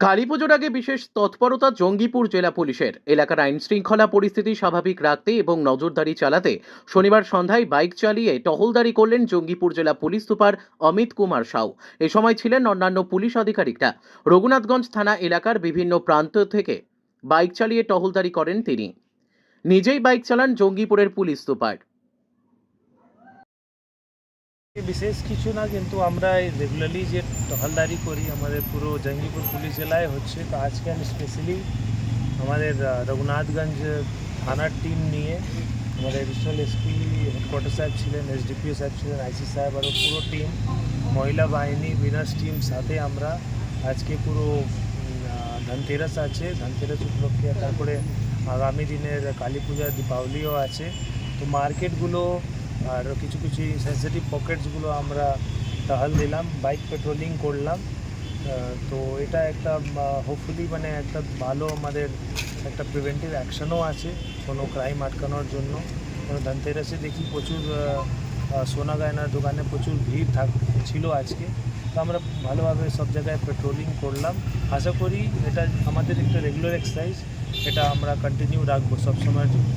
কালীপুজোর আগে বিশেষ তৎপরতা জঙ্গিপুর জেলা পুলিশের। এলাকার আইন শৃঙ্খলা পরিস্থিতি স্বাভাবিক রাখতে এবং নজরদারি চালাতে শনিবার সন্ধ্যায় বাইক চালিয়ে টহলদারি করলেন জঙ্গিপুর জেলা পুলিশ সুপার অমিত কুমার সাউ। এ সময় ছিলেন অন্যান্য পুলিশ আধিকারিকরা। রঘুনাথগঞ্জ থানা এলাকার বিভিন্ন প্রান্ত থেকে বাইক চালিয়ে টহলদারি করেন তিনি। নিজেই বাইক চালান জঙ্গিপুরের পুলিশ সুপার। বিশেষ কিছু না, কিন্তু আমরা রেগুলারলি যে টহলদারি করি আমাদের পুরো জঙ্গিপুর পুলিশ জেলায় হচ্ছে, তো আজকে আমি স্পেশালি আমাদের রঘুনাথগঞ্জ থানার টিম নিয়ে আমাদের এডিশনাল এসপি হেডকোয়ার্টার সাহেব ছিলেন এসডিপিও সাহেব ছিলেন আইসি সাহেব আরও পুরো টিম মহিলা বাহিনী, বিনাশ টিম সাথে আমরা আজকে পুরো ধনতেরাস আছে, ধনতেরাস উপলক্ষে তারপরে আগামী দিনের কালী পূজা, দীপাবলিও আছে। তো মার্কেটগুলো আর কিছু কিছু সেন্সিটিভ পকেটসগুলো আমরা টহল দিলাম বাইক পেট্রোলিং করলাম। তো এটা একটা হোপফুলি মানে একটা ভালো আমাদের একটা প্রিভেন্টিভ অ্যাকশনও আছে কোনো ক্রাইম আটকানোর জন্য। ধনতেরাসে দেখি প্রচুর সোনা গয়নার দোকানে প্রচুর ভিড় থাক, ছিল আজকে। তো আমরা ভালোভাবে সব জায়গায় পেট্রোলিং করলাম। আশা করি এটা আমাদের একটা রেগুলার এক্সারসাইজ এটা আমরা কন্টিনিউ রাখব সবসময়ের জন্য।